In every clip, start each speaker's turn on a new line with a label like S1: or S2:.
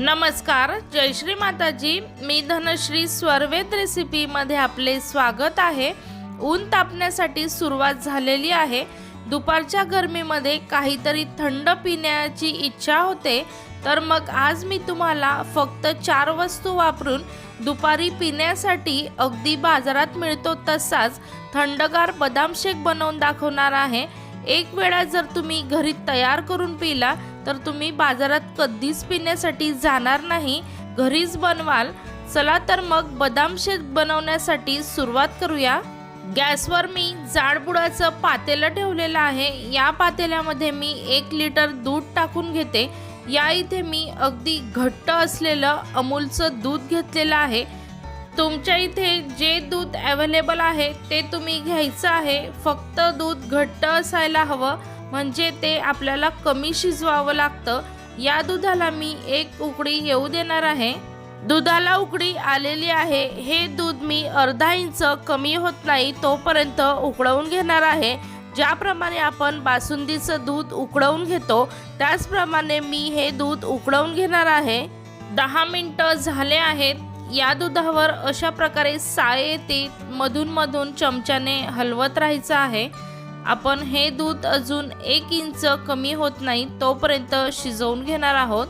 S1: नमस्कार जय श्री माताजी. मी धनश्री स्वर्वेत रेसिपीमध्ये आपले स्वागत आहे. ऊन तापण्यासाठी सुरुवात झालेली आहे. दुपारच्या गरमीमध्ये काहीतरी थंड पिण्याची इच्छा होते. तर मग आज मी तुम्हाला फक्त चार वस्तू वापरून दुपारी पिण्यासाठी अगदी बाजारात मिळतो तसाच थंडगार बदाम शेक बनवून दाखवणार आहे. एक वेळा जर तुम्ही घरी तयार करून पिला तर तुम्ही बाजारात कधीच पिण्यासाठी जाणार नाही घरीच बनवाल. चला तर मग बदाम शेक बनवण्यासाठी सुरुवात करूया. गॅसवर मी जाडबुडाचं पातेलं ठेवलेलं आहे. या पातेल्यामध्ये मी एक लिटर दूध टाकून घेते. या इथे मी अगदी घट्ट असलेलं अमूलचं दूध घेतलेलं आहे. तुमच्या इथे जे दूध अवेलेबल आहे ते तुम्ही घ्यायचं आहे. फक्त दूध घट्ट असायला हवं. म्हणजे ते आपल्याला कमी शिजवावं लागतं. या दुधाला मी एक उकडी येऊ देणार आहे. दुधाला उकडी आलेली आहे. हे दूध मी अर्धा इंच कमी होत नाही तोपर्यंत उकळवून घेणार आहे. ज्याप्रमाणे आपण बासुंदीचं दूध उकळवून घेतो त्याचप्रमाणे मी हे दूध उकळवून घेणार आहे. दहा मिनटं झाले आहेत. या दुधावर अशा प्रकारे साय ते मधून मधून चमच्याने हलवत राहायचं आहे. आपण हे दूध अजून एक इंच कमी होत नाही तोपर्यंत शिजवून घेणार आहोत.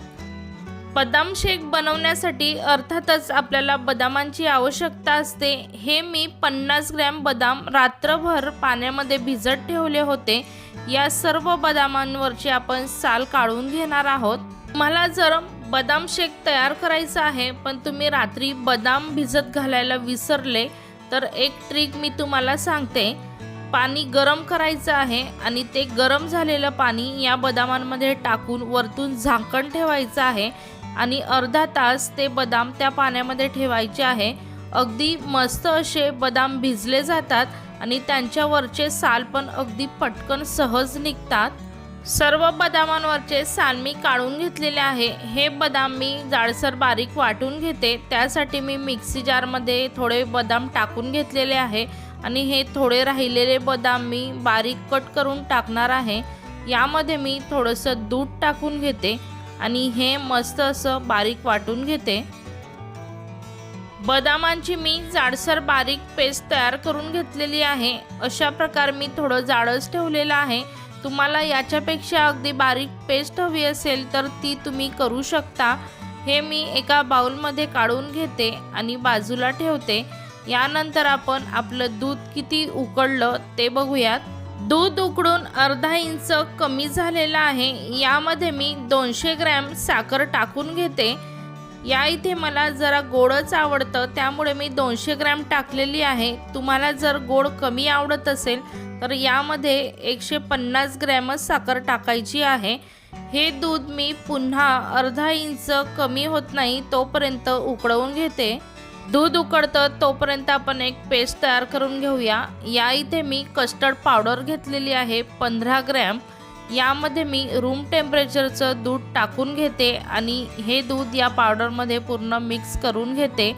S1: बदाम शेक बनवण्यासाठी अर्थातच आपल्याला बदामांची आवश्यकता असते. हे मी पन्नास ग्रॅम बदाम रात्रभर पाण्यामध्ये भिजत ठेवले होते. या सर्व बदामांवरची आपण साल काढून घेणार आहोत. मला जर बदाम शेक तयार करायचा आहे पण तुम्ही रात्री बदाम भिजत घालायला विसरले तर एक ट्रिक मी तुम्हाला सांगते. पाणी गरम करायचं आहे आणि ते गरम झालेलं पाणी या बदामांमध्ये टाकून वरतून झाकण ठेवायचं आहे आणि अर्धा तास ते बदाम त्या पाण्यामध्ये ठेवायचे आहे. अगदी मस्त असे बदाम भिजले जातात आणि त्यांच्यावरचे साल पण अगदी पटकन सहज निघतात. सर्व बदामांवरचे साल मी काढून घेतलेले आहे. हे बदाम मी जाडसर बारीक वाटून घेते. त्यासाठी मी मिक्सी जारमध्ये थोडे बदाम टाकून घेतलेले आहे. आणि हे थोडे राहिलेले बदाम मी बारीक कट करून टाकणार आहे. यामध्ये मी थोडंसं दूध टाकून घेते आणि हे मस्त असं बारीक वाटून घेते. बदामांची मी जाडसर बारीक पेस्ट तयार करून घेतलेली आहे. अशा प्रकारे मी थोडं जाडच ठेवलेलं आहे. तुम्हाला याच्यापेक्षा अगदी बारीक पेस्ट हवी असेल तर ती तुम्ही करू शकता. हे मी एका बाउलमध्ये काढून घेते आणि बाजूला ठेवते. यानंतर आपण आपलं दूध किती उकळलं ते बघूयात. दूध उकडून अर्धा इंच कमी झालेलं आहे. यामध्ये मी दोनशे ग्रॅम साखर टाकून घेते. या इथे मला जरा गोडच आवडतं त्यामुळे मी दोनशे ग्रॅम टाकलेली आहे. तुम्हाला जर गोड कमी आवडत असेल तर यामध्ये एकशे पन्नास ग्रॅमच साखर टाकायची आहे. हे दूध मी पुन्हा अर्धा इंच कमी होत नाही तोपर्यंत उकळवून घेते. दूध उकळतं तोपर्यंत आपण एक पेस्ट तयार करून घेऊया. या इथे मी कस्टर्ड पावडर घेतलेली आहे पंधरा ग्रॅम. यामध्ये मी रूम टेम्परेचरचं दूध टाकून घेते आणि हे दूध या पावडरमध्ये पूर्ण मिक्स करून घेते.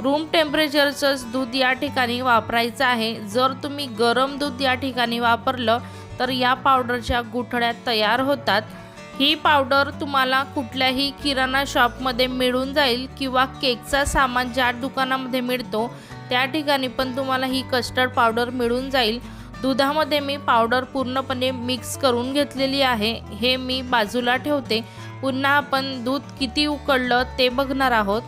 S1: रूम टेम्परेचरचंच दूध या ठिकाणी वापरायचं आहे. जर तुम्ही गरम दूध या ठिकाणी वापरलं तर या पावडरच्या गुठळ्या तयार होतात. ही पावडर तुम्हाला कुठल्याही किराणा शॉपमध्ये मिळून जाईल किंवा केकचा सामान ज्या दुकानामध्ये मिळतो त्या ठिकाणी पण तुम्हाला ही कस्टर्ड पावडर मिळून जाईल. दुधामध्ये मी पावडर पूर्णपणे मिक्स करून घेतलेली आहे. हे मी बाजूला ठेवते. पुन्हा आपण दूध किती उकळलं ते बघणार आहोत.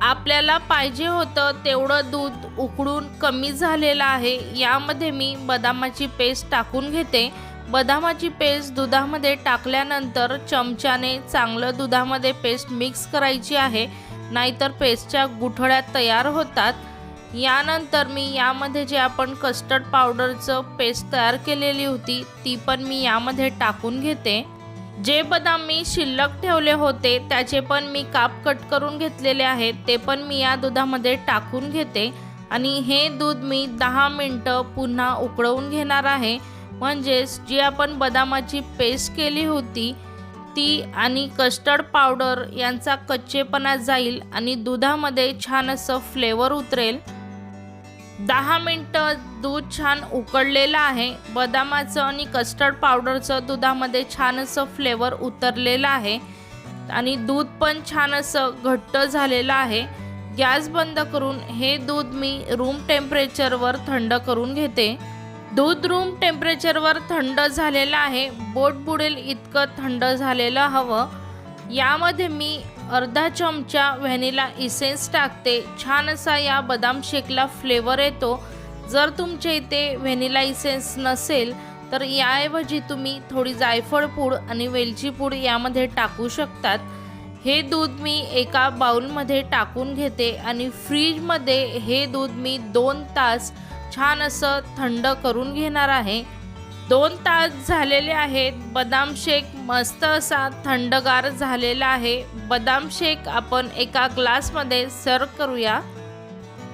S1: आपल्याला पाहिजे होतं तेवढं दूध उकळून कमी झालेलं आहे. यामध्ये मी बदामाची पेस्ट टाकून घेते. बदामाची पेस्ट दुधामध्ये टाकल्यानंतर चमच्याने चांगलं दुधामध्ये पेस्ट मिक्स करायची आहे. नाहीतर पेस्टच्या गुठळ्या तयार होतात. यानंतर मी यामध्ये जे आपण कस्टर्ड पावडरचं पेस्ट तयार केलेली होती ती पण मी यामध्ये टाकून घेते. जे बदाम मी शिल्लक ठेवले होते त्याचे पण मी काप कट करून घेतलेले आहेत ते पण मी या दुधामध्ये टाकून घेते. आणि हे दूध मी दहा मिनटं पुन्हा उकळवून घेणार आहे. म्हणजेच जी आपण बदामाची पेस्ट केली होती ती आणि कस्टर्ड पावडर यांचा कच्चेपणा जाईल आणि दुधामध्ये छान असं फ्लेवर उतरेल. दहा मिनटं दूध छान उकळलेलं आहे. बदामाचं आणि कस्टर्ड पावडरचं दुधामध्ये छान असं फ्लेवर उतरलेलं आहे. आणि दूध पण छान असं घट्ट झालेलं आहे. गॅस बंद करून हे दूध मी रूम टेम्परेचरवर थंड करून घेते. दूध रूम टेम्परेचरवर थंड झालेलं आहे. बोट बुडेल इतकं थंड झालेलं हवं. यामध्ये मी अर्धा चमचा व्हॅनिला इसेन्स टाकते. छान असा या बदाम शेकला फ्लेवर येतो. जर तुमच्या इथे व्हॅनिला इसेन्स नसेल तर याऐवजी तुम्ही थोडी जायफळ पूड आणि वेलची पूड यामध्ये टाकू शकतात. हे दूध मी एका बाउलमध्ये टाकून घेते आणि फ्रीजमध्ये हे दूध मी दोन तास छान असं थंड करून घेणार आहे. दोन तास झालेले आहेत. बदाम शेक मस्त असा थंडगार झालेला आहे. बदाम शेक आपण एका ग्लासमध्ये सर्व करूया.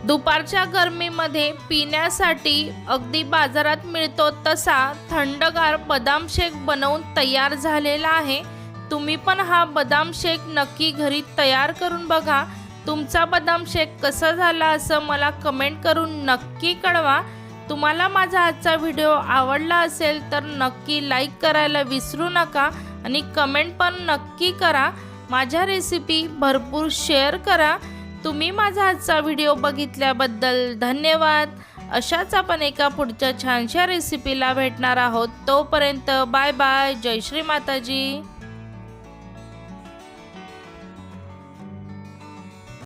S1: दुपारच्या गरमीमध्ये पिण्यासाठी अगदी बाजारात मिळतो तसा थंडगार बदाम शेक बनवून तयार झालेला आहे. तुम्ही पण हा बदाम शेक नक्की घरी तयार करून बघा. तुमचा बदाम शेक कसा झाला असं मला कमेंट करून नक्की कळवा. तुम्हाला माझा आजचा व्हिडिओ आवडला असेल तर नक्की लाईक करायला विसरू नका आणि कमेंट पण नक्की करा. माझ्या रेसिपी भरपूर शेअर करा. तुम्ही माझा आजचा व्हिडिओ बघितल्याबद्दल धन्यवाद. अशाच आपण एका पुढच्या छानशा रेसिपीला भेटणार आहोत. तोपर्यंत बाय बाय जय श्री माताजी.